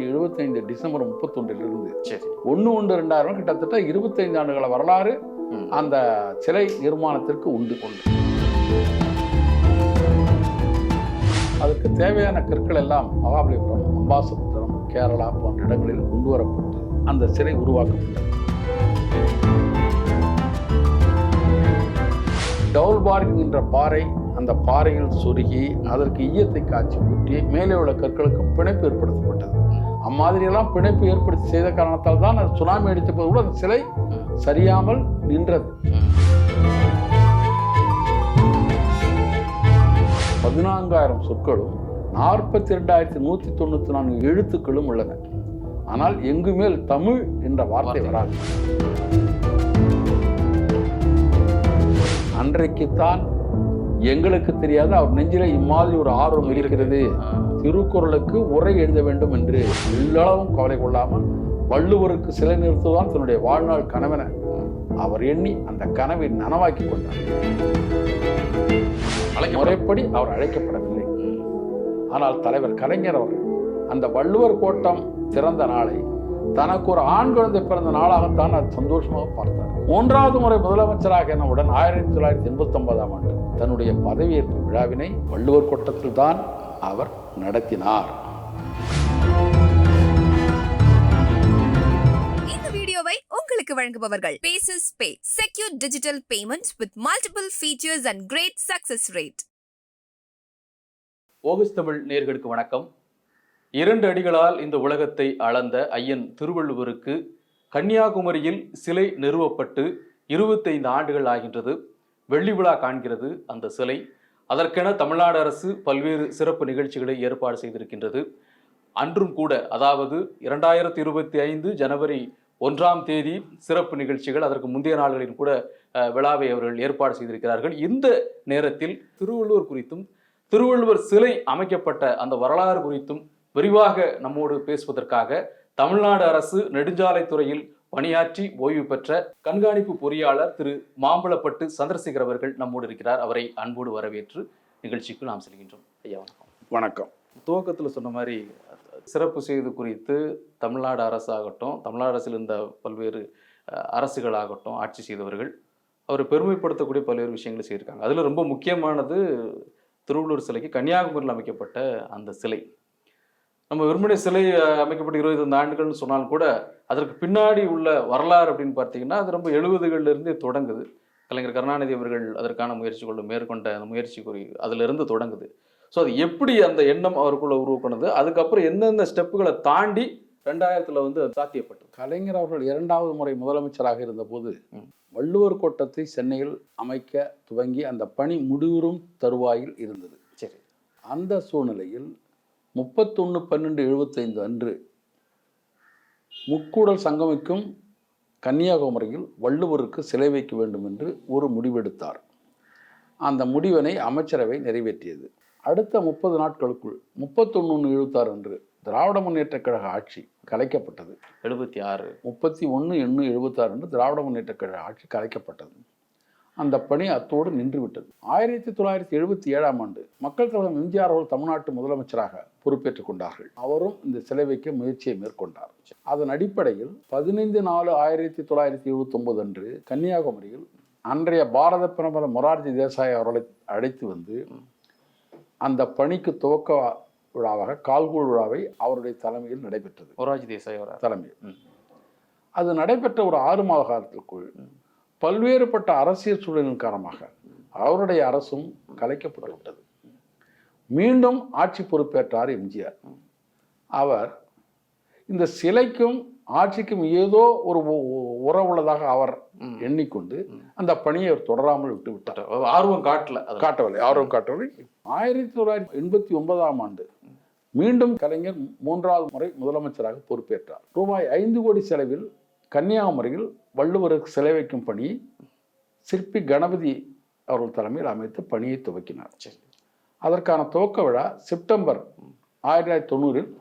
எழுபத்தைந்து டிசம்பர் முப்பத்தொன்றிலிருந்து சரி. ஒன்று ஒன்று ரெண்டாயிரம் கிட்டத்தட்ட இருபத்தைந்து ஆண்டுகள வரலாறு. அந்த சிலை நிர்மாணத்திற்கு உண்டு. உண்டு அதற்கு தேவையான கற்கள் எல்லாம் மகாபலிபுரம் அம்பாசமுத்திரம் கேரளா போன்ற இடங்களில் கொண்டு வரப்பட்டு அந்த சிலை உருவாக்கப்பட்டது. டவுல்பார் என்கின்ற பாறை அந்த பாறையில் சொருகி அதற்கு ஈயத்தை காய்ச்சி ஊற்றி மேலே உள்ள கற்களுக்கு பிணைப்பு ஏற்படுத்தப்பட்டது. அம்மாதிரியெல்லாம் பிணைப்பு ஏற்படுத்தி செய்த காரணத்தால் தான் அது சுனாமி அடித்த போது கூட அந்த சிலை சரியாமல் நின்றது. பதினான்காயிரம் சொற்களும் நாற்பத்தி ரெண்டாயிரத்தி நூற்றி தொண்ணூற்றி நான்கு எழுத்துக்களும் உள்ளன. ஆனால் எங்குமேல் தமிழ் என்ற வார்த்தை வராது. அன்றைக்குத்தான் எங்களுக்கு தெரியாது அவர் நெஞ்சில இம்மாதிரி ஒரு ஆர்வம் இருக்கிறது. திருக்குறளுக்கு உரை எழுத வேண்டும் என்று எல்லளவும் கவலை கொள்ளாமல் வள்ளுவருக்கு சிலை நிறுத்துவதான் தன்னுடைய வாழ்நாள் கனவென அவர் எண்ணி அந்த கனவை நனவாக்கி கொண்டார். முறைப்படி அவர் அழைக்கப்படவில்லை. ஆனால் தலைவர் கலைஞர் அவர்கள் அந்த வள்ளுவர் கோட்டம் திறந்த நாளை தனக்கு ஒரு ஆண் குழந்தை பிறந்த நாளாகத்தான் அது சந்தோஷமாக பார்த்தார். மூன்றாவது முறை முதலமைச்சராக என்னவுடன் ஆயிரத்தி தொள்ளாயிரத்தி எண்பத்தி ஒன்பதாம் ஆண்டு தன்னுடைய பதவியேற்பு விழாவினை வள்ளுவர் கோட்டத்தில் தான் அவர் நடத்தினார். இந்த வீடியோவை உங்களுக்கு வழங்குபவர்கள் paces pay secure digital payment with multiple features and great success rate ஓகஸ் Tamil நேர்களுக்கு வணக்கம். இரண்டு அடிகளால் இந்த உலகத்தை அளந்த ஐயன் திருவள்ளுவருக்கு கன்னியாகுமரியில் சிலை நிறுவப்பட்டு இருபத்தைந்து ஆண்டுகள் ஆகின்றது. வெள்ளி விழா காண்கிறது அந்த சிலை. அதற்கென தமிழ்நாடு அரசு பல்வேறு சிறப்பு நிகழ்ச்சிகளை ஏற்பாடு செய்திருக்கின்றது. அன்றும் கூட அதாவது இரண்டாயிரத்தி இருபத்தி ஐந்து ஜனவரி ஒன்றாம் தேதி சிறப்பு நிகழ்ச்சிகள் அதற்கு முந்தைய நாள்களில் கூட விழாவை அவர்கள் ஏற்பாடு செய்திருக்கிறார்கள். இந்த நேரத்தில் திருவள்ளுவர் குறித்தும் திருவள்ளுவர் சிலை அமைக்கப்பட்ட அந்த வரலாறு குறித்தும் விரிவாக நம்மோடு பேசுவதற்காக தமிழ்நாடு அரசு நெடுஞ்சாலைத்துறையில் பணியாற்றி ஓய்வு பெற்ற கண்காணிப்பு பொறியாளர் திரு மாம்பழப்பட்டு சந்திரசேகர் அவர்கள் நம்மோடு இருக்கிறார். அவரை அன்போடு வரவேற்று நிகழ்ச்சிக்கு நாம் செல்கின்றோம். ஐயா வணக்கம். வணக்கம். துவக்கத்தில் சொன்ன மாதிரி சிறப்பு செய்து குறித்து தமிழ்நாடு அரசாகட்டும் தமிழ்நாடு அரசில் இருந்த பல்வேறு அரசுகளாகட்டும் ஆட்சி செய்தவர்கள் அவர் பெருமைப்படுத்தக்கூடிய பல்வேறு விஷயங்களை செய்திருக்காங்க. அதில் ரொம்ப முக்கியமானது திருவள்ளூர் சிலைக்கு கன்னியாகுமரியில் அமைக்கப்பட்ட அந்த சிலை. நம்ம வெறுமனே சிலை அமைக்கப்பட்ட இருபத்தைந்து ஆண்டுகள்னு சொன்னாலும் கூட அதற்கு பின்னாடி உள்ள வரலாறு அப்படின்னு பார்த்தீங்கன்னா அது ரொம்ப எழுபதுகள்ல இருந்தே தொடங்குது. கலைஞர் கருணாநிதி அவர்கள் அதற்கான முயற்சிகள் மேற்கொண்ட அந்த முயற்சி குறி அதிலிருந்து தொடங்குது. ஸோ அது எப்படி அந்த எண்ணம் அவருக்குள்ள உருவாக்குனது? அதுக்கப்புறம் எந்தெந்த ஸ்டெப்புகளை தாண்டி ரெண்டாயிரத்துல வந்து அது சாத்தியப்பட்டது? கலைஞர் அவர்கள் இரண்டாவது முறை முதலமைச்சராக இருந்தபோது. வள்ளுவர் கோட்டத்தை சென்னையில் அமைக்க துவங்கி அந்த பணி முடிவுறும் தருவாயில் இருந்தது. சரி. அந்த சூழ்நிலையில் முப்பத்தொன்று பன்னெண்டு எழுபத்தைந்து அன்று முக்கூடல் சங்கமிக்கும் கன்னியாகுமரியில் வள்ளுவருக்கு சிலை வைக்க வேண்டும் என்று ஒரு முடிவெடுத்தார். அந்த முடிவினை அமைச்சரவை நிறைவேற்றியது. அடுத்த முப்பது நாட்களுக்குள் முப்பத்தொன்று எழுபத்தாறு அன்று திராவிட முன்னேற்றக் கழக ஆட்சி கலைக்கப்பட்டது. எழுபத்தி ஆறு. முப்பத்தி ஒன்று எண்ணு எழுபத்தாறு அன்று திராவிட முன்னேற்றக் கழக ஆட்சி கலைக்கப்பட்டது. அந்த பணி அத்தோடு நின்றுவிட்டது. ஆயிரத்தி தொள்ளாயிரத்தி எழுபத்தி ஏழாம் ஆண்டு மக்கள் தலைவர் எம்ஜிஆர் அவர்கள் தமிழ்நாட்டு முதலமைச்சராக பொறுப்பேற்றுக் கொண்டார்கள். அவரும் இந்த சிலை வைக்க முயற்சியை மேற்கொண்டார். அதன் அடிப்படையில் பதினைந்து நாலு ஆயிரத்தி தொள்ளாயிரத்தி எழுபத்தி ஒன்பது அன்று கன்னியாகுமரியில் அன்றைய பாரத பிரதமர் மொரார்ஜி தேசாய் அவர்களை அழைத்து வந்து அந்த பணிக்கு துவக்க விழாவாக கால்கூழ் விழாவை அவருடைய தலைமையில் நடைபெற்றது. மொராஜி தேசாய் தலைமையில். அது நடைபெற்ற ஒரு ஆறு மாத காலத்திற்குள் பல்வேறுபட்ட அரசியல் சூழலின் காரணமாக அவருடைய அரசும் கலைக்கப்பட்டு விட்டது மீண்டும் ஆட்சி பொறுப்பேற்றார் எம்ஜிஆர். அவர் இந்த சிலைக்கும் ஆட்சிக்கும் ஏதோ ஒரு உறவுள்ளதாக அவர். எண்ணிக்கொண்டு அந்த பணியை அவர் தொடராமல் விட்டு விட்டார் ஆர்வம் காட்டல. காட்டவில்லை. ஆர்வம் காட்டவில்லை. ஆயிரத்தி தொள்ளாயிரத்தி எண்பத்தி ஒன்பதாம் ஆண்டு மீண்டும் கலைஞர் மூன்றாவது முறை முதலமைச்சராக பொறுப்பேற்றார். ரூபாய் ஐந்து கோடி செலவில் கன்னியாகுமரியில் வள்ளுவருக்கு சிலை வைக்கும் பணி சிற்பி கணபதி அவர்கள் தலைமையில் அமைத்து பணியை துவக்கினார். சரி. அதற்கான துவக்க விழா செப்டம்பர் ஆயிரத்தி தொள்ளாயிரத்தி தொண்ணூறில்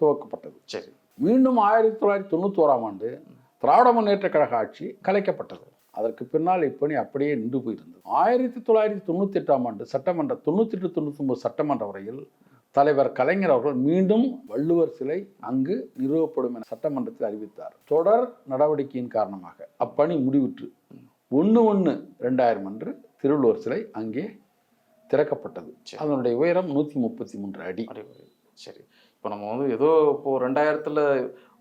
துவக்கப்பட்டது. சரி. மீண்டும் ஆயிரத்தி தொள்ளாயிரத்தி தொண்ணூத்தி ஓராம் ஆண்டு திராவிட முன்னேற்ற கழக ஆட்சி கலைக்கப்பட்டது. அதற்கு பின்னால் இப்பணி அப்படியே நின்று போயிருந்தது. ஆயிரத்தி தொள்ளாயிரத்தி தொண்ணூத்தி எட்டாம் ஆண்டு சட்டமன்ற தொண்ணூத்தி எட்டு தொண்ணூத்தி ஒன்பது சட்டமன்ற வரையில் தலைவர் கலைஞர் அவர்கள் மீண்டும் வள்ளுவர் சிலை அங்கு நிறுவப்படும் என சட்டமன்றத்தில் அறிவித்தார். தொடர் நடவடிக்கையின் காரணமாக அப்பணி முடிவுற்று ஒன்று ஒன்று ரெண்டாயிரம் அன்று திருவள்ளுவர் சிலை அங்கே திறக்கப்பட்டது. அதனுடைய உயரம் நூற்றி முப்பத்தி மூன்று அடி. சரி இப்போ நம்ம வந்து ஏதோ இப்போ ரெண்டாயிரத்துல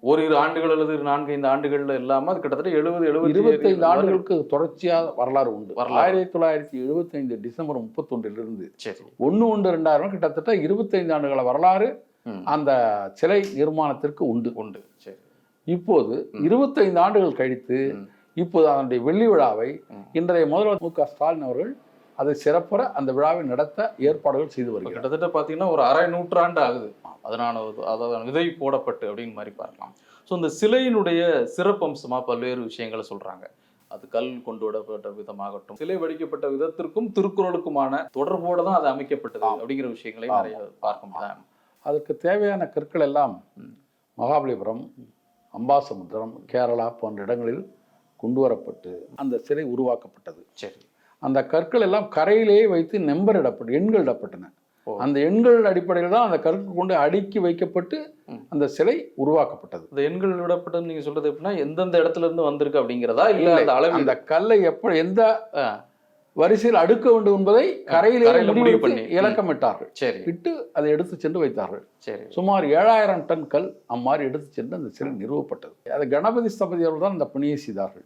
ஓரிரு ஆண்டுகள் அல்லது நான்கு ஐந்து ஆண்டுகள்ல இல்லாம அது கிட்டத்தட்ட எழுபது எழுபது இருபத்தைந்து ஆண்டுகளுக்கு தொடர்ச்சியாக வரலாறு உண்டு. ஆயிரத்தி தொள்ளாயிரத்தி எழுபத்தைந்து டிசம்பர் முப்பத்தொன்றிலிருந்து சரி ஒன்று ஒன்று ரெண்டாயிரம் கிட்டத்தட்ட இருபத்தைந்து ஆண்டுகள வரலாறு. அந்த சிலை நிர்மாணத்திற்கு உண்டு உண்டு சரி இப்போது இருபத்தைந்து ஆண்டுகள் கழித்து. இப்போது அதனுடைய வெள்ளி விழாவை. இன்றைய முதல்வர் மு க ஸ்டாலின் அவர்கள் அதை சிறப்புற அந்த விழாவை நடத்த ஏற்பாடுகள் செய்து இப்போ வருகிறார். கிட்டத்தட்ட பார்த்தீங்கன்னா ஒரு அரை நூற்றாண்டு ஆகுது. அதனால அதாவது விதை போடப்பட்டு அப்படின்னு மாதிரி பார்க்கலாம். ஸோ இந்த சிலையினுடைய சிறப்பம்சமா பல்வேறு விஷயங்களை சொல்றாங்க. அது கல் கொண்டு விடப்பட்ட விதமாகட்டும் சிலை வடிக்கப்பட்ட விதத்திற்கும் திருக்குறளுக்குமான தொடர்போட தான் அது அமைக்கப்பட்டது. அப்படிங்கிற விஷயங்களை ஆம். நிறைய பார்க்க முடியும் அதற்கு தேவையான கற்கள் எல்லாம். மகாபலிபுரம் அம்பாசமுத்திரம் கேரளா போன்ற இடங்களில் கொண்டு வரப்பட்டு அந்த சிலை உருவாக்கப்பட்டது. சரி. அந்த கற்கள் எல்லாம் கரையிலேயே வைத்து நம்பரிடப்பட்டு எண்களிடப்பட்டன ஓ. அந்த எண்கள் அடிப்படையில் தான் அந்த கற்கள் கொண்டு அடுக்கி வைக்கப்பட்டு. அந்த சிலை உருவாக்கப்பட்டது இந்த எண்கள் விடப்பட்டது நீங்க சொல்றது எப்படின்னா எந்தெந்த இடத்துல இருந்து வந்திருக்கு அப்படிங்கிறதா இல்ல அந்த அளவு அந்த கல்லை எப்படி எந்த. வரிசையில் அடுக்க வேண்டும் என்பதை கரையிலே முடிவு பண்ணி. இலக்கமிட்டார்கள் சரி இட்டு அதை எடுத்து சென்று வைத்தார்கள் சரி சுமார் ஏழாயிரம் டன் கல் அம்மாதிரி எடுத்து சென்று அந்த சிலை நிறுவப்பட்டது அது கணபதி ஸ்தபதி அவர்கள் தான் அந்த பணியை செய்தார்கள்.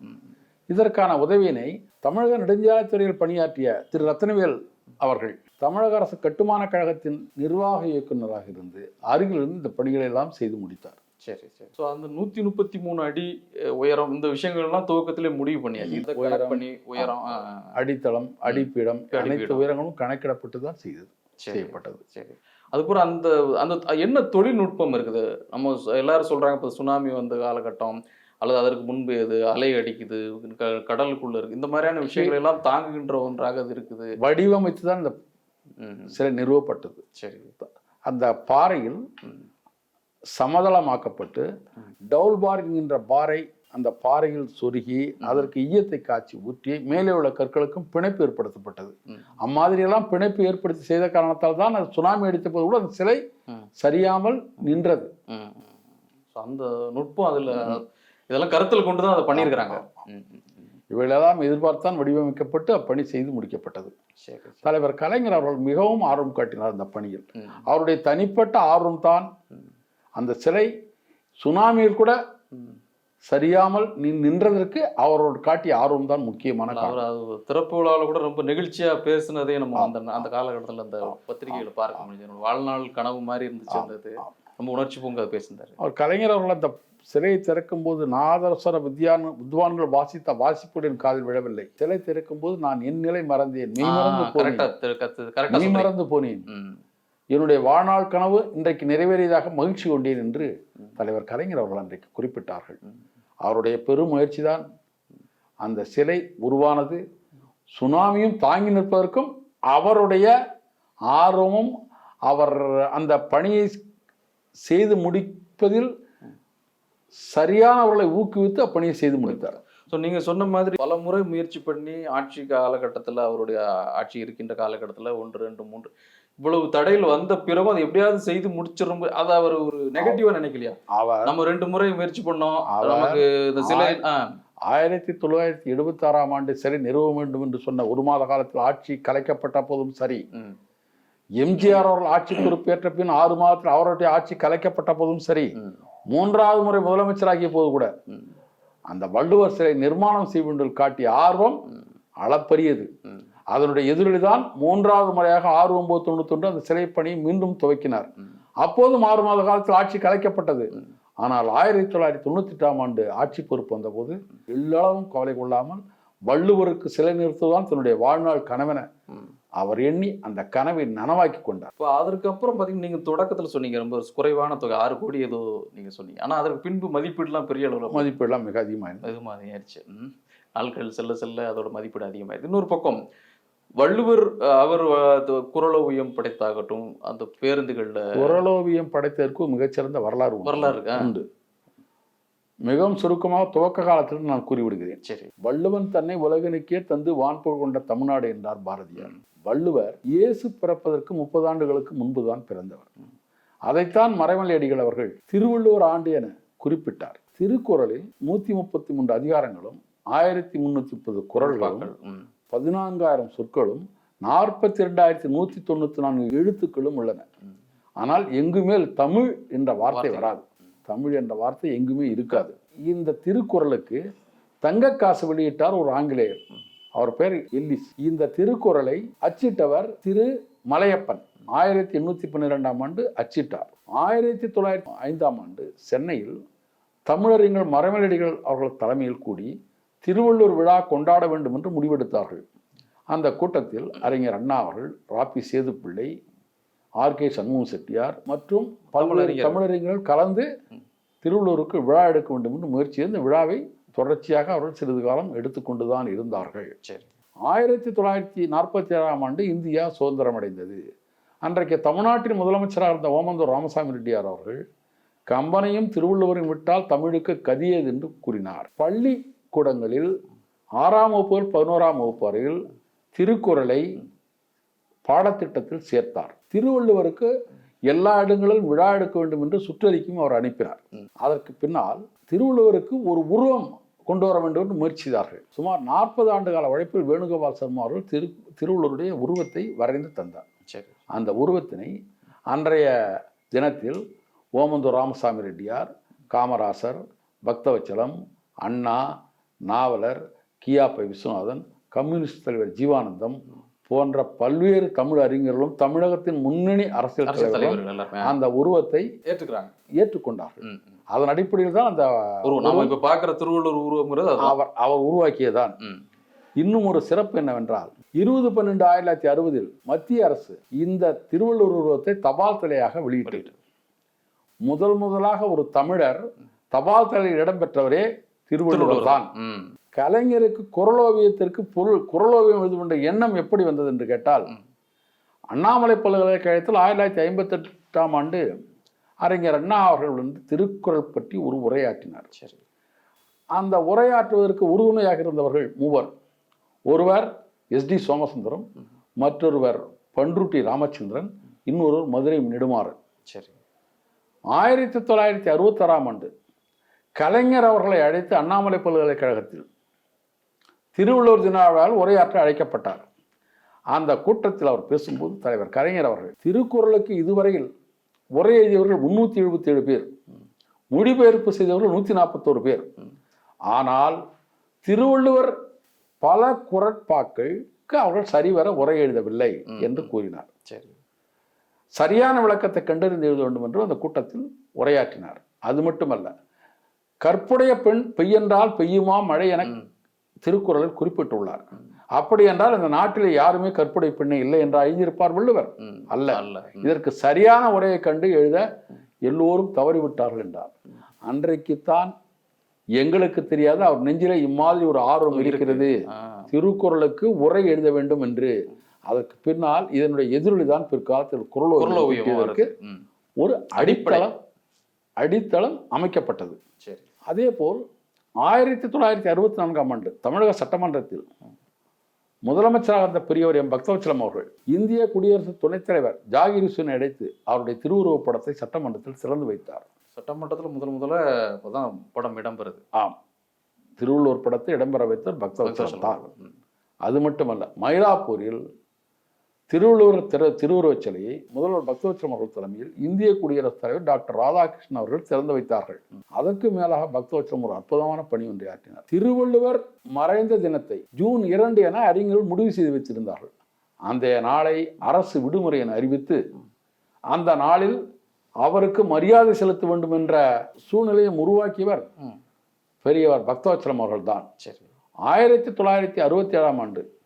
இதற்கான உதவியினை தமிழக நெடுஞ்சாலைத்துறையில் பணியாற்றிய திரு ரத்னவேல் அவர்கள் தமிழக அரசு கட்டுமான கழகத்தின் நிர்வாக இயக்குநராக இருந்து அருகிலிருந்து இந்த பணிகளை எல்லாம் செய்து முடித்தார் சரி சரி ஸோ அந்த நூத்தி முப்பத்தி மூணு அடி உயரம் இந்த விஷயங்கள் எல்லாம் துவக்கத்திலே முடிவு பண்ணியாச்சு உயரம். பண்ணி உயரம். அடித்தளம் அடிப்பீடம். அனைத்து உயரங்களும் கணக்கிடப்பட்டு தான் செய்தது செய்யப்பட்டது சரி அதுக்கப்புறம் அந்த அந்த என்ன தொழில்நுட்பம் இருக்குது நம்ம எல்லாரும் சொல்றாங்க இப்போ சுனாமி வந்த காலகட்டம் அல்லது அதற்கு முன்பு எது அலை அடிக்குது கடலுக்குள்ள இருக்கு. இந்த மாதிரியான விஷயங்கள் எல்லாம் தாங்குகின்ற ஒன்றாக அது இருக்குது. வடிவமைத்து தான் இந்த சிலை நிறுவப்பட்டது. சரி. அந்த பாறையில் சமதளமாக்கப்பட்டு டவுல் பார் என்கின்ற பாறை அந்த பாறையில் சொருகி அதற்கு ஈயத்தை காய்ச்சி ஊற்றி மேலே உள்ள கற்களுக்கும் பிணைப்பு ஏற்படுத்தப்பட்டது. அம்மாதிரியெல்லாம் பிணைப்பு ஏற்படுத்தி செய்த காரணத்தால் தான் அது சுனாமி அடித்த போது கூட அந்த சிலை. சரியாமல் நின்றது. அந்த நுட்பம் அதுல இதெல்லாம் கருத்தில் கொண்டு தான் அதை பண்ணியிருக்கிறாங்க. ம், ம், ம். இவைகளெல்லாம் எதிர்பார்த்தான் வடிவமைக்கப்பட்டு அப்பணி செய்து முடிக்கப்பட்டது. தலைவர் கலைஞர் அவர்கள் மிகவும் ஆர்வம் காட்டினார் அந்த பணியில். அவருடைய தனிப்பட்ட ஆர்வம் தான் அந்த சிலை சுனாமியில் கூட. சரியாமல் நின்- நின்றதற்கு அவரோடு காட்டிய ஆர்வம் தான் முக்கியமான திறப்பு விழாவில் கூட ரொம்ப நெகிழ்ச்சியா பேசுனதே நம்ம அந்த அந்த காலகட்டத்தில் அந்த பத்திரிகைகளை பார்க்க முடிஞ்சது. வாழ்நாள் கனவு மாதிரி இருந்துச்சு அந்த ரொம்ப உணர்ச்சி பூங்க பேசியிருந்தாரு. அவர் கலைஞர் அவர்கள் அந்த சிலையை திறக்கும் போது நாதஸ்வர வித்யான் வித்வான்கள் வாசித்த வாசிப்புடன் காதில் விழவில்லை. சிலை திறக்கும் போது நான் என் நிலை மறந்தேன். மெய் மறந்து போனேன். மெய் மறந்து போனேன். என்னுடைய வாழ்நாள் கனவு இன்றைக்கு நிறைவேறியதாக மகிழ்ச்சி கொண்டேன் என்று தலைவர் கலைஞர் அவர்கள் அன்றைக்கு குறிப்பிட்டார்கள். அவருடைய பெரும் முயற்சி தான் அந்த சிலை உருவானது. சுனாமியும் தாங்கி நிற்பதற்கும் அவருடைய ஆர்வமும் அவர் அந்த பணியை செய்து முடிப்பதில் சரியானவர்களை ஊக்குவித்து அப்பணியை செய்து முடித்தார். ஸோ நீங்க சொன்ன மாதிரி பல முறை முயற்சி பண்ணி ஆட்சி காலகட்டத்தில் அவருடைய ஆட்சி இருக்கின்ற காலகட்டத்தில் ஒன்று ரெண்டு மூன்று இவ்வளவு தடையில் வந்த பிறகும் அதை எப்படியாவது செய்து முடிச்சிடும் அதை அவர் ஒரு நெகட்டிவா நினைக்கலையா? நம்ம ரெண்டு முறை முயற்சி பண்ணோம். நமக்கு இந்த சிலை ஆயிரத்தி தொள்ளாயிரத்தி எழுபத்தி ஆறாம் ஆண்டு சிலை நிறுவ வேண்டும் என்று சொன்ன ஒரு மாத காலத்தில் ஆட்சி கலைக்கப்பட்ட போதும் சரி. எம்ஜிஆர் அவர்கள் ஆட்சி பொறுப்பேற்ற பின் ஆறு மாதத்தில் அவருடைய ஆட்சி கலைக்கப்பட்ட போதும் சரி மூன்றாவது முறை முதலமைச்சராகிய போது கூட அந்த வள்ளுவர் சிலை நிர்மாணம் வேண்டும் காட்டிய ஆர்வம் அளப்பரியது. அதனுடைய எதிரொலி தான் மூன்றாவது முறையாக ஆறு ஒன்பது தொண்ணூத்தொன்று அந்த சிலை பணியை மீண்டும் துவக்கினார். அப்போதும் ஆறு மாத காலத்தில் ஆட்சி கலைக்கப்பட்டது. ஆனால் ஆயிரத்தி தொள்ளாயிரத்தி தொண்ணூத்தி எட்டாம் ஆண்டு ஆட்சி பொறுப்பு வந்தபோது எல்லளவும் கவலை கொள்ளாமல் வள்ளுவருக்கு சிலை நிறுத்துவதுதான் தன்னுடைய வாழ்நாள் கனவென. அவர் எண்ணி அந்த கனவை நனவாக்கி கொண்டார். இப்போ அதற்கப்புறம் பார்த்தீங்கன்னா நீங்க தொடக்கத்துல சொன்னீங்க ரொம்ப குறைவான தொகை ஆறு கோடி ஏதோ நீங்க சொன்னீங்க. ஆனா அதற்கு பின்பு மதிப்பீடுலாம் பெரிய அளவில் மதிப்பெல்லாம் மிக இது அதிகமாயிருச்சு ம். நாட்கள் செல்ல செல்ல அதோட மதிப்பீடு அதிகமாயிருது இன்னொரு பக்கம் வள்ளுவர் அவர் குறளோவியம் படைத்தாகட்டும் அந்த பேருந்துகள்ல குரலோவியம் படைத்ததற்கு மிகச்சிறந்த வரலாறு. வரலாறு? உண்டு. மிகவும் சுருக்கமாக துவக்க காலத்தில் நான் கூறிவிடுகிறேன். சரி. வள்ளுவன் தன்னை உலகனுக்கே தந்து வான்புகழ் கொண்ட தமிழ்நாடு என்றார் பாரதியார். வள்ளுவர் இயேசு பிறப்பதற்கு முப்பது ஆண்டுகளுக்கு முன்புதான் பிறந்தவர். அதைத்தான் மறைமலை அடிகள் அவர்கள் திருவள்ளுவர் ஆண்டு என குறிப்பிட்டார். திருக்குறளில் நூத்தி முப்பத்தி மூன்று அதிகாரங்களும் ஆயிரத்தி முன்னூத்தி முப்பது குறள்களும் ம். பதினான்காயிரம் சொற்களும் நாற்பத்தி ரெண்டாயிரத்தி நூத்தி தொண்ணூத்தி நான்கு எழுத்துக்களும் உள்ளன. ஆனால் எங்குமே தமிழ் என்ற வார்த்தை. வராது. தமிழ் என்ற வார்த்தை எங்குமே இருக்காது. இந்த திருக்குறளுக்கு தங்க காசு வெளியிட்டார் ஒரு ஆங்கிலேயர். அவர் பேர் எல்லிஸ். இந்த திருக்குறளை அச்சிட்டவர் திரு மலையப்பன். ஆயிரத்தி எண்ணூத்தி பன்னிரெண்டாம் ஆண்டு அச்சிட்டார். ஆயிரத்தி தொள்ளாயிரத்தி ஐந்தாம் ஆண்டு சென்னையில் தமிழறிஞர் மரமலடிகள் அவர்கள் தலைமையில் கூடி திருவள்ளூர் விழா கொண்டாட வேண்டும் என்று முடிவெடுத்தார்கள். அந்த கூட்டத்தில் அறிஞர் அண்ணா அவர்கள் ராபி சேதுப்பிள்ளை ஆர் கே சண்முக செட்டியார் மற்றும் பல்வேறு தமிழறிஞர்கள். கலந்து திருவள்ளூருக்கு விழா எடுக்க வேண்டும் என்று முயற்சி இந்த விழாவை தொடர்ச்சியாக அவர்கள் சிறிது காலம் எடுத்துக்கொண்டுதான் இருந்தார்கள். சரி. ஆயிரத்தி தொள்ளாயிரத்தி நாற்பத்தி ஏழாம் ஆண்டு இந்தியா சுதந்திரம் அடைந்தது அன்றைக்கு தமிழ்நாட்டின் முதலமைச்சராக இருந்த ஓமந்தூர் ராமசாமி ரெட்டியார் அவர்கள் கம்பனையும் திருவள்ளுவரையும் விட்டால் தமிழுக்கு கதியது என்று கூறினார். பள்ளி கூடங்களில் ஆறாம் வகுப்பு பதினோராம் வகுப்பு வரையில் திருக்குறளை பாடத்திட்டத்தில் சேர்த்தார். திருவள்ளுவருக்கு எல்லா இடங்களிலும் விழா எடுக்க வேண்டும் என்று சுற்றறிக்கையும் அவர் அனுப்பினார். அதற்கு பின்னால் திருவள்ளுவருக்கு ஒரு உருவம் கொண்டு வர வேண்டும் என்று முயற்சி செய்தார்கள் சுமார் நாற்பது ஆண்டு கால உழைப்பில் வேணுகோபால் சர்மா அவர்கள் திரு திருவள்ளுவருடைய உருவத்தை வரைந்து தந்தார். சரி. அந்த உருவத்தினை அன்றைய தினத்தில் ஓமந்தூர் ராமசாமி ரெட்டியார் காமராசர் பக்தவச்சலம் அண்ணா நாவலர் கியாப்பை விஸ்வநாதன் கம்யூனிஸ்ட் தலைவர் ஜீவானந்தம் போன்ற பல்வேறு தமிழ் அறிஞர்களும் தமிழகத்தின் முன்னணி அரசியல் தலைவர்களும் அந்த உருவத்தை ஏற்றுக்கிறாங்க. ஏற்றுக்கொண்டார்கள். அதன் அடிப்படையில் தான் அந்த உருவம். நாம இப்ப பாக்குற திருவள்ளுவர் உருவங்கிறது அவர் அவர் உருவாக்கியதான். இன்னும் ஒரு சிறப்பு என்னவென்றால் இருபது பன்னெண்டு ஆயிரத்தி தொள்ளாயிரத்தி அறுபதில் மத்திய அரசு இந்த திருவள்ளுவர் உருவத்தை தபால் தலையாக வெளியிட்டது. முதல் முதலாக ஒரு தமிழர் தபால் தலையில் இடம்பெற்றவரே திருவள்ளுவர் தான். கலைஞருக்கு குரலோவியத்திற்கு பொருள் குரலோவியம் எழுது கொண்ட எண்ணம் எப்படி வந்தது என்று கேட்டால் அண்ணாமலை பல்கலைக்கழகத்தில் ஆயிரத்தி தொள்ளாயிரத்தி ஐம்பத்தி எட்டாம் ஆண்டு அறிஞர் அண்ணா அவர்கள் வந்து திருக்குறள் பற்றி ஒரு உரையாற்றினார். சரி. அந்த உரையாற்றுவதற்கு உறுதுணையாக இருந்தவர்கள் மூவர். ஒருவர் எஸ் டி சோமசுந்தரம் மற்றொருவர் பன்ருட்டி ராமச்சந்திரன் இன்னொருவர் மதுரை நெடுமாறன். சரி. ஆயிரத்தி தொள்ளாயிரத்தி அறுபத்தாறாம் ஆண்டு கலைஞர் அவர்களை அழைத்து அண்ணாமலை பல்கலைக்கழகத்தில் திருவள்ளுவர் தின விழாவில் உரையாற்ற அழைக்கப்பட்டார். அந்த கூட்டத்தில் அவர் பேசும்போது தலைவர் கலைஞர் அவர்கள் திருக்குறளுக்கு இதுவரையில் உரை எழுதியவர்கள் முன்னூற்றி எழுபத்தி ஏழு பேர் மொழிபெயர்ப்பு செய்தவர்கள் நூற்றி நாற்பத்தோரு பேர். ஆனால் திருவள்ளுவர் பல குரட்பாக்களுக்கு அவர்கள் சரிவர உரை எழுதவில்லை என்று கூறினார். சரி. சரியான விளக்கத்தை கண்டறிந்து எழுத வேண்டும் என்று அந்த கூட்டத்தில் உரையாற்றினார். அது மட்டுமல்ல கற்புடைய பெண் பெய்யென்றால் பெய்யுமா மழை என திருக்குறளில் குறிப்பிட்டுள்ளார் அப்படி என்றால் இந்த நாட்டில் யாருமே கற்புடைய பெண்ணை இல்லை என்று அறிந்திருப்பார் வள்ளுவர். அல்ல அல்ல. இதற்கு சரியான உரையை கண்டு எழுத எல்லோரும் தவறிவிட்டார்கள் என்றார் அன்றைக்குத்தான் எங்களுக்கு தெரியாது அவர் நெஞ்சிலே இம்மாதிரி ஒரு ஆர்வம் இருக்கிறது. திருக்குறளுக்கு உரை எழுத வேண்டும் என்று அதற்கு பின்னால் இதனுடைய எதிரொலிதான் பிற்காலத்தில் குரல். ம். ஒரு அடித்தளம் அடித்தளம் அமைக்கப்பட்டது சரி அதே போல் ஆயிரத்தி தொள்ளாயிரத்தி அறுபத்தி நான்காம் ஆண்டு தமிழக சட்டமன்றத்தில் முதலமைச்சராக இருந்த பெரியவர் எம். பக்தவச்சலம் அவர்கள் இந்திய குடியரசு துணைத் தலைவர் ஜாகிர் ஹுசேனை அழைத்து அவருடைய திருவுருவப் படத்தை சட்டமன்றத்தில் திறந்து வைத்தார். சட்டமன்றத்துல முதல் முதல்ல அப்பதான் படம் இடம்பெறுது. ஆம். திருவள்ளுவர் படத்தை இடம்பெற வைத்தவர் பக்தவச்சலம் தான். அது மட்டுமல்ல மயிலாப்பூரில் திருவள்ளுவர் திரு திருவுருவச் சிலையை முதல்வர் பக்தவச்சலம் அவர்கள் தலைமையில் இந்திய குடியரசுத் தலைவர் டாக்டர் ராதாகிருஷ்ணன் அவர்கள் திறந்து வைத்தார்கள். அதற்கு மேலாக பக்தவச்சலம் ஒரு அற்புதமான பணி ஒன்றை ஆற்றினார். திருவள்ளுவர் மறைந்த தினத்தை ஜூன் இரண்டு என அறிஞர்கள் முடிவு செய்து வைத்திருந்தார்கள். அந்த நாளை அரசு விடுமுறை என அறிவித்து அந்த நாளில் அவருக்கு மரியாதை செலுத்த வேண்டும் என்ற சூழ்நிலையை உருவாக்கியவர். பெரியவர் பக்தவச்சலம் அவர்கள்தான். சரி. ஆயிரத்தி தொள்ளாயிரத்தி அறுபத்தி ஏழாம் ஆண்டு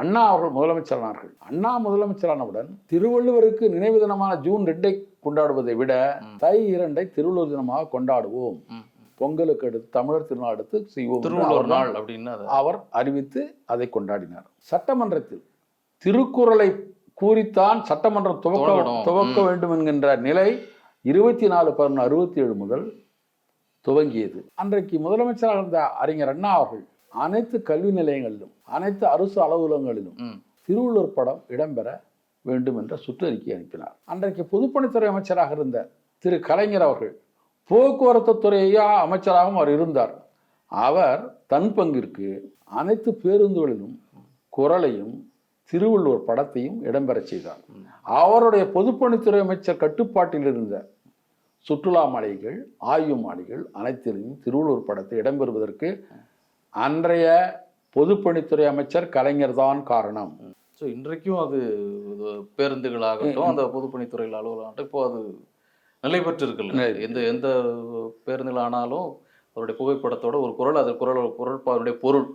அண்ணா அவர்கள் முதலமைச்சரானார்கள். அண்ணா முதலமைச்சரானவுடன் திருவள்ளுவருக்கு நினைவு தினமான ஜூன் ரெண்டை கொண்டாடுவதை விட தை இரண்டை திருவள்ளுவர் தினமாக கொண்டாடுவோம். பொங்கலுக்கு அடுத்து தமிழர் திருநாள் அடுத்து செய்வோம். திருவள்ளுவர் நாள் அப்படின்னு அவர் அறிவித்து அதை கொண்டாடினார். சட்டமன்றத்தில் திருக்குறளை கூறித்தான் சட்டமன்றம் துவக்க. துவக்க வேண்டும் என்கின்ற நிலை இருபத்தி நாலு பதினொன்று அறுபத்தி ஏழு முதல் துவங்கியது. அன்றைக்கு முதலமைச்சராக இருந்த அறிஞர் அண்ணா அவர்கள் அனைத்து கல்வி நிலையங்களிலும் அனைத்து அரசு அலுவலகங்களிலும் திருவள்ளுவர் படம் இடம்பெற வேண்டும் என்ற சுற்றறிக்கை அனுப்பினார். அன்றைக்கு பொதுப்பணித்துறை அமைச்சராக இருந்த திரு. கலைஞர் அவர்கள் போக்குவரத்து துறையா அமைச்சராகவும் அவர் இருந்தார். அவர் தன் பங்கிற்கு அனைத்து பேருந்துகளிலும் குரலையும் திருவள்ளுவர் படத்தையும் இடம்பெறச் செய்தார். அவருடைய பொதுப்பணித்துறை அமைச்சர் கட்டுப்பாட்டில் இருந்த சுற்றுலா மாளிகைகள் ஆய்வு மாளிகைகள் அனைத்திலும் திருவள்ளுவர் படத்தை இடம்பெறுவதற்கு அன்றைய பொதுப்பணித்துறை அமைச்சர் கலைஞர் தான் காரணம். ஸோ இன்றைக்கும் அது பேருந்துகளாகட்டும் அந்த பொதுப்பணித்துறையில் அலுவலகமாகட்டும் இப்போ அது நிலை பெற்று. இருக்குல்ல எந்த எந்த பேருந்துகள் ஆனாலும் அவருடைய புகைப்படத்தோட ஒரு குரல் அது குரல் குரல் அவருடைய பொருள்.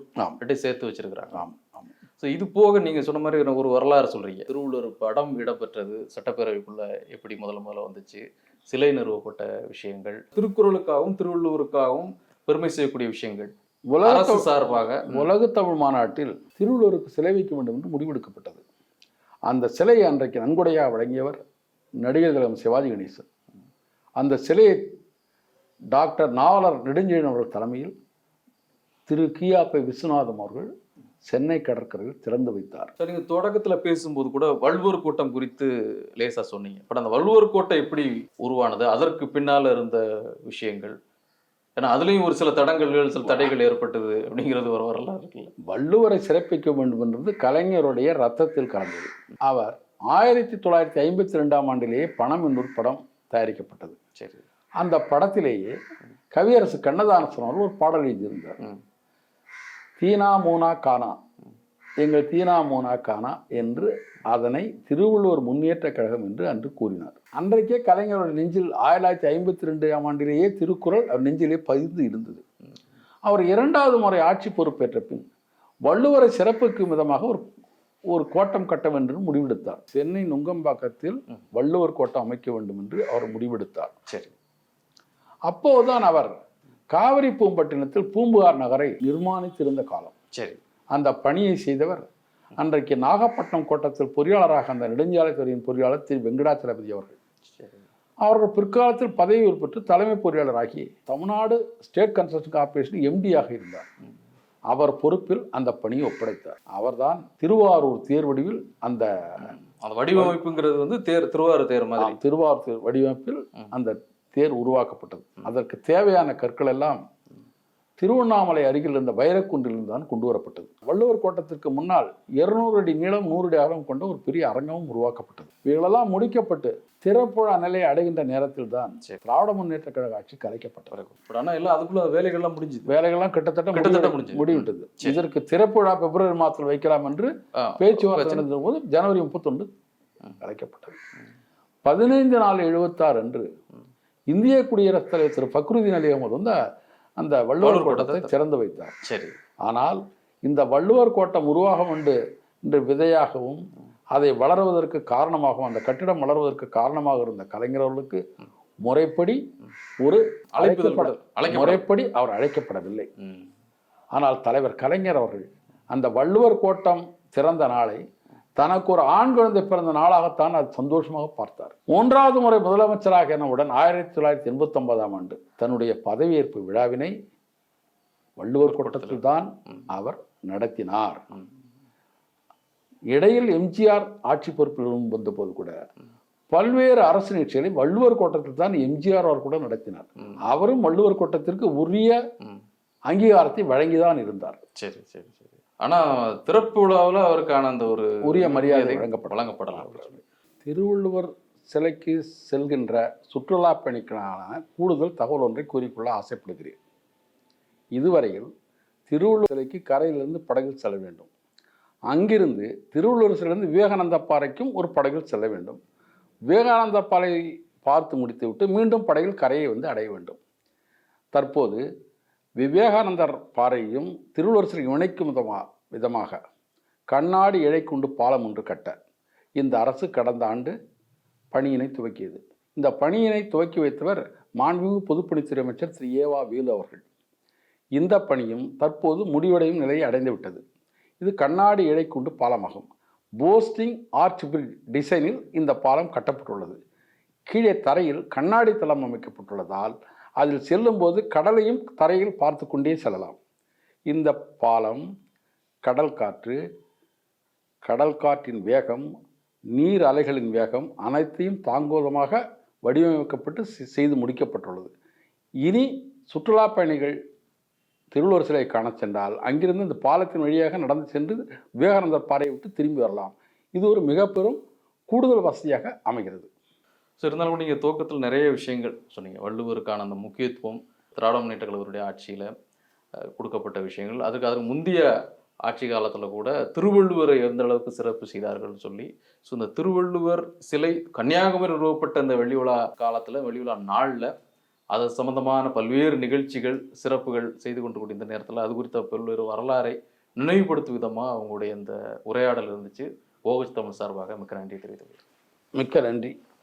ரெண்டே சேர்த்து வச்சிருக்கிறாங்க. ஆம் ஆம். ஸோ இது போக நீங்க சொன்ன மாதிரி எனக்கு ஒரு வரலாறு சொல்றீங்க. திருவள்ளுவர் படம் இடம்பெற்றது சட்டப்பேரவைக்குள்ள எப்படி முதல்ல முதல்ல வந்துச்சு சிலை நிறுவப்பட்ட விஷயங்கள் திருக்குறளுக்காகவும் திருவள்ளுவருக்காகவும் பெருமை செய்யக்கூடிய விஷயங்கள். உலக சார்பாக உலக தமிழ் மாநாட்டில் திருவள்ளுவருக்கு சிலை வைக்க வேண்டும் என்று முடிவெடுக்கப்பட்டது. அந்த சிலையை அன்றைக்கு நன்கொடையாக வழங்கியவர் நடிகர் திலகம் சிவாஜி கணேசன். அந்த சிலையை டாக்டர் நாவலர் நெடுஞ்செழியன் அவர்கள் தலைமையில் திரு கியாப்பை விஸ்வநாதம் அவர்கள் சென்னை கடற்கரையில் திறந்து வைத்தார். சார் நீங்க தொடக்கத்துல பேசும்போது கூட வள்ளுவர் கூட்டம் குறித்து லேசா சொன்னீங்க. பட் அந்த வள்ளுவர் கோட்டை எப்படி உருவானது? அதற்கு பின்னால இருந்த விஷயங்கள் ஏன்னா அதுலயும் ஒரு சில தடங்கல்கள் சில தடைகள் ஏற்பட்டது அப்படிங்கிறது ஒரு வரலாறு இருக்குல்ல. வள்ளுவரை சிறப்பிக்க வேண்டும் என்றது கலைஞருடைய ரத்தத்தில் கலந்தது. அவர் ஆயிரத்தி தொள்ளாயிரத்தி ஐம்பத்தி ரெண்டாம் ஆண்டிலேயே பணம் என்னொரு படம் தயாரிக்கப்பட்டது. சரி. அந்த படத்திலேயே கவியரசு கண்ணதாசன் அவர்கள் ஒரு பாடல் எழுதியிருந்தார். தீனா மூனா கானா. எங்கள் தீனா மூனா கானா என்று அதனை திருவள்ளுவர் முன்னேற்ற கழகம் என்று அன்று கூறினார். அன்றைக்கே கலைஞருடைய நெஞ்சில் ஆயிரத்தி தொள்ளாயிரத்தி ஐம்பத்தி ரெண்டாம் ஆண்டிலேயே திருக்குறள் அவர் நெஞ்சிலே பதிந்து இருந்தது. அவர் இரண்டாவது முறை ஆட்சி பொறுப்பேற்ற பின் வள்ளுவரை சிறப்புக்கும் விதமாக ஒரு ஒரு கோட்டம் கட்ட வேண்டும் என்று முடிவெடுத்தார். சென்னை நுங்கம்பாக்கத்தில் வள்ளுவர் கோட்டம் அமைக்க வேண்டும் என்று அவர் முடிவெடுத்தார். சரி. அப்போதுதான் அவர் காவிரி பூம்பட்டினத்தில் பூம்புகார் நகரை நிர்மாணித்திருந்த காலம். சரி. அந்த பணியை செய்தவர். அன்றைக்கு நாகப்பட்டினம் கோட்டத்தில் பொறியாளராக அந்த நெடுஞ்சாலைத்துறையின் பொறியாளர் திரு வெங்கடாச்சலபதி அவர்கள். அவர்கள் பிற்காலத்தில் பதவி உட்பட்டு தலைமை பொறியாளராகி தமிழ்நாடு ஸ்டேட் கன்ஸ்ட்ரக்ஷன் கார்ப்பரேஷன் எம்டியாக இருந்தார். அவர் பொறுப்பில் அந்த பணியை ஒப்படைத்தார். அவர்தான் திருவாரூர் தேர்வடிவில் அந்த அந்த வடிவமைப்புங்கிறது வந்து தேர் திருவாரூர் தேர் மாதிரி. திருவாரூர் தேர் வடிவமைப்பில் அந்த தேர் உருவாக்கப்பட்டது. அதற்கு தேவையான கற்கள் எல்லாம் திருவண்ணாமலை அருகில் இருந்த வைரக்குன்றிலிருந்து தான் கொண்டு வரப்பட்டது. வள்ளுவர் கோட்டத்திற்கு முன்னால் இருநூறு அடி நீளம் நூறு அடி அகலம் கொண்ட ஒரு பெரிய அரங்கமும் உருவாக்கப்பட்டது. இவைகளெல்லாம் முடிக்கப்பட்டு திறப்புழா நிலையை அடைகின்ற நேரத்தில் தான். திராவிட முன்னேற்ற கழக ஆட்சி கலைக்கப்பட்டது. பட் ஆனா எல்லாம் அதுக்குள்ள வேலைகள்லாம் முடிஞ்சுது. வேலைகள்லாம் கிட்டத்தட்ட கிட்டத்தட்ட முடிஞ்சது. முடிவிட்டது. இதற்கு திறப்புழா பிப்ரவரி மாதத்தில் வைக்கலாம் என்று பேச்சுவார்த்தை நடந்த போது ஜனவரி முப்பத்தொன்று அழைக்கப்பட்டது. பதினைந்து நாலு எழுபத்தாறு அன்று இந்திய குடியரசுத் தலைவர் திரு. ஃபக்ருதீன் அலி அகமது வந்து அந்த வள்ளுவர் கோட்டத்தை திறந்து வைத்தார். சரி. ஆனால் இந்த வள்ளுவர் கோட்டம் உருவாகம் என்று இன்று விதையாகவும் அதை வளருவதற்கு காரணமாகவும் அந்த கட்டிடம் வளருவதற்கு காரணமாக இருந்த கலைஞர் அவர்களுக்கு முறைப்படி ஒரு அழைப்புதல் முறைப்படி அவர் அழைக்கப்படவில்லை. ஆனால் தலைவர் கலைஞர் அவர்கள் அந்த வள்ளுவர் கோட்டம் திறந்த நாளை தனக்கு ஒரு ஆண் குழந்தை பிறந்த நாளாகத்தான் அது சந்தோஷமாக பார்த்தார் மூன்றாவது முறை முதலமைச்சராக எனவுடன் ஆயிரத்தி தொள்ளாயிரத்தி எண்பத்தி ஒன்பதாம் ஆண்டு தன்னுடைய பதவியேற்பு விழாவினை வள்ளுவர் கோட்டத்தில் தான் அவர் நடத்தினார். இடையில் எம்ஜிஆர் ஆட்சி பொறுப்பில் வந்தபோது கூட பல்வேறு அரசு நிகழ்ச்சிகளை வள்ளுவர் கோட்டத்தில் தான் எம்ஜிஆர் அவர் கூட நடத்தினார். அவரும் வள்ளுவர் கோட்டத்திற்கு உரிய. அங்கீகாரத்தை வழங்கிதான் இருந்தார் சரி சரி சரி ஆனா திறப்பு விழாவில் அவருக்கான அந்த ஒரு உரிய மரியாதை வழங்கப்படலாம். வழங்கப்படலாம். திருவள்ளுவர் சிலைக்கு செல்கின்ற சுற்றுலா பயணிகளான கூடுதல் தகவல் ஒன்றை கூறிக்கொள்ள ஆசைப்படுகிறேன். இதுவரையில் திருவள்ளுவர் சிலைக்கு கரையிலிருந்து படகில் செல்ல வேண்டும். அங்கிருந்து திருவள்ளுவர் சிலையிலிருந்து விவேகானந்த பாறைக்கும் ஒரு படகில் செல்ல வேண்டும். விவேகானந்த பாறை பார்த்து முடித்துவிட்டு மீண்டும் படகில் கரையை வந்து அடைய வேண்டும். தற்போது விவேகானந்தர் பாறையும் திருவள்ளுவர் இணைக்கும் விதமா விதமாக கண்ணாடி இழை கொண்டு பாலம் ஒன்று கட்ட இந்த அரசு கடந்த ஆண்டு பணியினை துவக்கியது. இந்த பணியினை துவக்கி வைத்தவர் மாண்புமிகு பொதுப்பணித்துறை அமைச்சர் திரு. ஏவா வேலு அவர்கள். இந்த பணியும் தற்போது முடிவடையும் நிலையை அடைந்து விட்டது. இது கண்ணாடி இழை கொண்டு பாலமாகும். போஸ்டிங் ஆர்ச் பிரிட் டிசைனில் இந்த பாலம் கட்டப்பட்டுள்ளது. கீழே தரையில் கண்ணாடி தளம் அமைக்கப்பட்டுள்ளதால் அதில் செல்லும்போது கடலையும் தரையில் பார்த்து கொண்டே செல்லலாம். இந்த பாலம் கடல் காற்று கடல் காற்றின் வேகம் நீர் அலைகளின் வேகம் அனைத்தையும் தாங்குவதமாக வடிவமைக்கப்பட்டு செ- செய்து முடிக்கப்பட்டுள்ளது. இனி சுற்றுலா பயணிகள் திருவள்ளுவர் சிலை காணச் சென்றால் அங்கிருந்து இந்த பாலத்தின் வழியாக நடந்து சென்று விவேகானந்தர் பாறையை விட்டு திரும்பி வரலாம். இது ஒரு மிக பெரும் கூடுதல் வசதியாக அமைகிறது. ஸோ இருந்தாலும் நீங்கள் துவக்கத்தில் நிறைய விஷயங்கள் சொன்னீங்க. வள்ளுவருக்கான அந்த முக்கியத்துவம் திராவிட முன்னேற்ற கழகத்துடைய ஆட்சியில் கொடுக்கப்பட்ட விஷயங்கள். அதுக்கு அதுக்கு முந்தைய ஆட்சி காலத்தில் கூட திருவள்ளுவரை எந்த அளவுக்கு சிறப்பு செய்தார்கள்னு சொல்லி ஸோ இந்த திருவள்ளுவர் சிலை கன்னியாகுமரி நிறுவப்பட்ட இந்த வெள்ளி விழா காலத்தில் வெள்ளி விழா நாளில் அது சம்பந்தமான பல்வேறு நிகழ்ச்சிகள் சிறப்புகள் செய்து கொண்டு கூடிய இந்த நேரத்தில் அது குறித்த பல்வேறு வரலாறை நினைவுபடுத்தும் விதமாக அவங்களுடைய இந்த உரையாடல் இருந்துச்சு. ஓகஸ் தமிழ் சார்பாக மிக்க நன்றி தெரிவித்து மிக்க நன்றி.